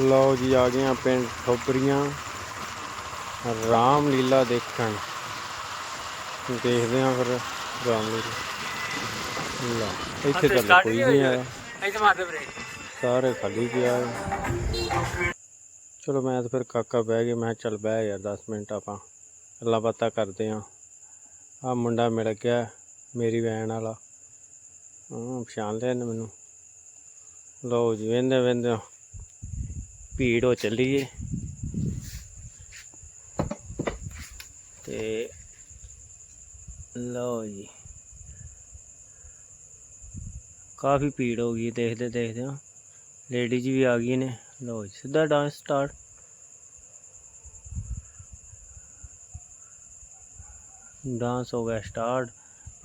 ਲਓ ਜੀ ਆ ਗਏ ਆ ਪਿੰਡ ਠੋਬਰੀਆਂ ਰਾਮ ਲੀਲਾ ਦੇਖਣ। ਦੇਖਦੇ ਆ ਫਿਰ ਰਾਮ ਲੀਲਾ। ਲਾ ਇੱਥੇ ਤਾਂ ਕੋਈ ਨਹੀਂ ਆਇਆ। ਇੱਥੇ ਮਾਰਦੇ ਬ੍ਰੇਕ ਸਾਰੇ ਖਾਲੀ ਪਿਆ ਹੈ ਚਲੋ ਮੈਂ ਤਾਂ ਫਿਰ ਕਾਕਾ ਬਹਿ ਗਿਆ। ਮੈਂ ਚੱਲ ਬਹਿ ਯਾਰ 10 ਮਿੰਟ ਆਪਾਂ ਗੱਲਾਂ ਬਾਤਾਂ ਕਰਦੇ ਆ ਆ ਮੁੰਡਾ ਮਿਲ ਗਿਆ ਮੇਰੀ ਵੈਨ ਵਾਲਾ। ਹਾਂ ਪਛਾਣ ਲਿਆ ਮੈਨੂੰ। ਲਓ ਜੀ ਵੇਂਦੇ ਵੇਂਦੇ ਭੀੜ ਹੋ ਚੱਲੀ ਏ। ਤੇ ਲਓ ਜੀ। ਕਾਫੀ ਭੀੜ ਹੋ ਗਈ ਦੇਖਦੇ ਦੇਖਦੇ ਆ ਲੇਡੀਜ਼ ਵੀ ਆ ਗਈ ਨੇ। ਲਓ ਜੀ, ਸਿੱਧਾ ਡਾਂਸ ਸਟਾਰਟ ਡਾਂਸ ਹੋ ਗਿਆ ਸਟਾਰਟ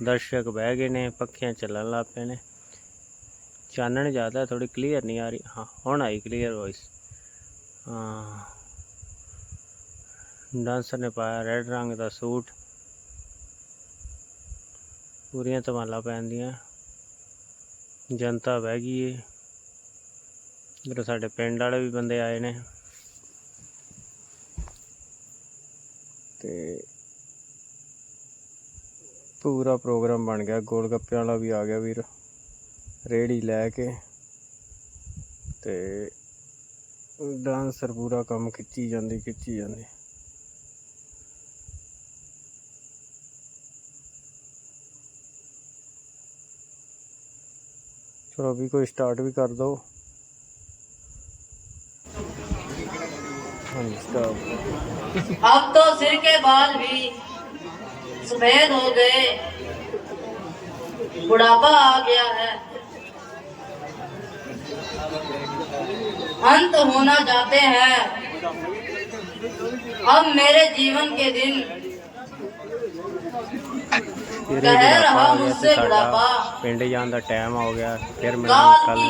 ਦਰਸ਼ਕ ਬਹਿ ਗਏ ਨੇ, ਪੱਖੀਆਂ ਚੱਲਣ ਲੱਗ ਪਏ ਨੇ। ਚਾਨਣ ਜ਼ਿਆਦਾ ਥੋੜੀ ਕਲੀਅਰ ਨਹੀਂ ਆ ਰਹੀ। ਹਾਂ, ਹੁਣ ਆਈ ਕਲੀਅਰ ਵੌਇਸ ਡਾਂਸਰ ਨੇ ਪਾਇਆ ਰੈੱਡ ਰੰਗ ਦਾ ਸੂਟ। ਪੂਰੀਆਂ ਧਮਾਲਾਂ ਪੈਂਦੀਆਂ ਜਨਤਾ ਬਹਿ ਗਈ ਏ। ਇੱਧਰ ਸਾਡੇ ਪਿੰਡ ਵਾਲੇ ਵੀ ਬੰਦੇ ਆਏ ਨੇ। ਤੇ ਪੂਰਾ ਪ੍ਰੋਗਰਾਮ ਬਣ ਗਿਆ। ਗੋਲ ਗੱਪਿਆਂ ਵਾਲਾ ਵੀ ਆ ਗਿਆ ਵੀਰ। ਰੇੜੀ ਲੈ ਕੇ। ਤੇ ਡਾਂਸਰ ਪੂਰਾ ਕੰਮ ਖਿੱਚੀ ਜਾਂਦੀ ਖਿੱਚੀ ਜਾਂਦੀ ਚਲੋ ਵੀ ਕੋਈ ਸਟਾਰਟ ਵੀ ਕਰ ਦੋ ਹਾਂਜੀ ਸਟਾਰਟ अब तो सिर के बाल भी सफेद हो गए बुढ़ापा आ गया है अंत होना चाहते हैं। अब मेरे जीवन के दिन। कह रहा मुझसे बुढ़ापा। पिंड जान का टाइम हो गया फिर मैं कल